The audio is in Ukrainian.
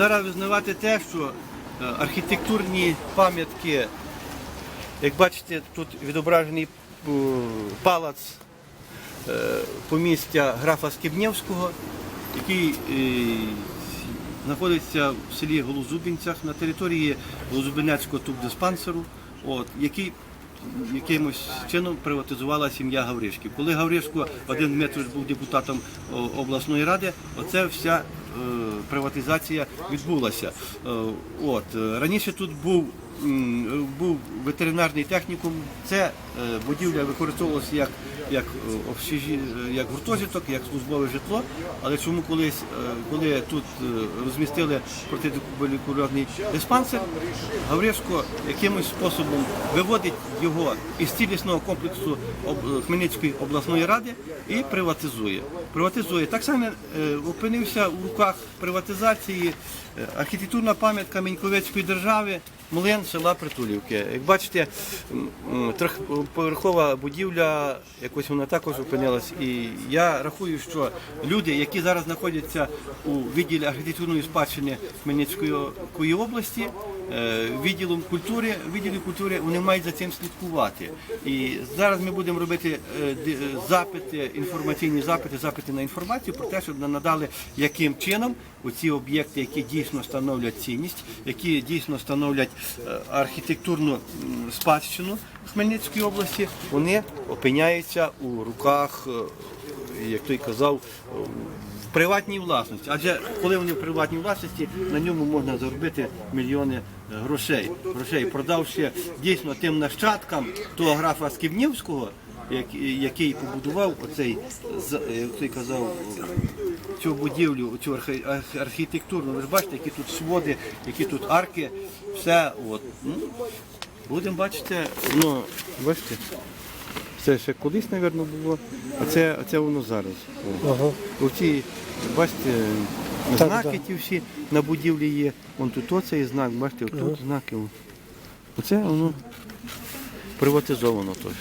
Зараз визнавати те, що е, архітектурні пам'ятки, як бачите, тут відображений е, палац е, помістя графа Скібнєвського, який знаходиться в селі Голозубінцях на території Голозубинецького тубдиспансеру, от, який якимось чином приватизувала сім'я Гавришків. Коли Гавришко Вадим Дмитрович був депутатом обласної ради, оце вся приватизація відбулася. Е, от, е, раніше тут був, був ветеринарний технікум, це е, будівля використовувалася як, як, е, е, як гуртожиток, як службове житло, але чому колись, коли тут розмістили протитуберкульозний диспансер, Гавришко якимось способом виводить його із цілісного комплексу Хмельницької обласної ради і приватизує. Приватизує. Так само опинився у руках приватизації архітектурна пам'ятка Міньковецької держави. Млин села Притулівки. Як бачите, трьохповерхова будівля, якось вона також опинилась. І я рахую, що люди, які зараз знаходяться у відділі архітектурної спадщини Хмельницької області, відділом культури, відділі культури вони мають за цим слідкувати. І зараз ми будемо робити е, е, запити, інформаційні запити, запити на інформацію про те, щоб нам надали, яким чином оці об'єкти, які дійсно становлять цінність, які дійсно становлять е, архітектурну спадщину Хмельницької області, вони опиняються у руках, е, як той казав, е, приватній власності. Адже коли вони в приватній власності, на ньому можна заробити мільйони е, грошей. грошей, продавши дійсно тим нащадкам того графа Скібнівського, який побудував оцей, е, як той казав, цю будівлю, цю архітектурну. Ви ж бачите, які тут своди, які тут арки, все. От. Ну, будемо бачити, ну, бачите. Це ще колись, мабуть, було, а це, а це воно зараз. Ага. Оці, бачите, Так, знаки так. ті всі на будівлі є. Вон тут оцей знак, бачите, тут знаки. Оце воно приватизовано теж.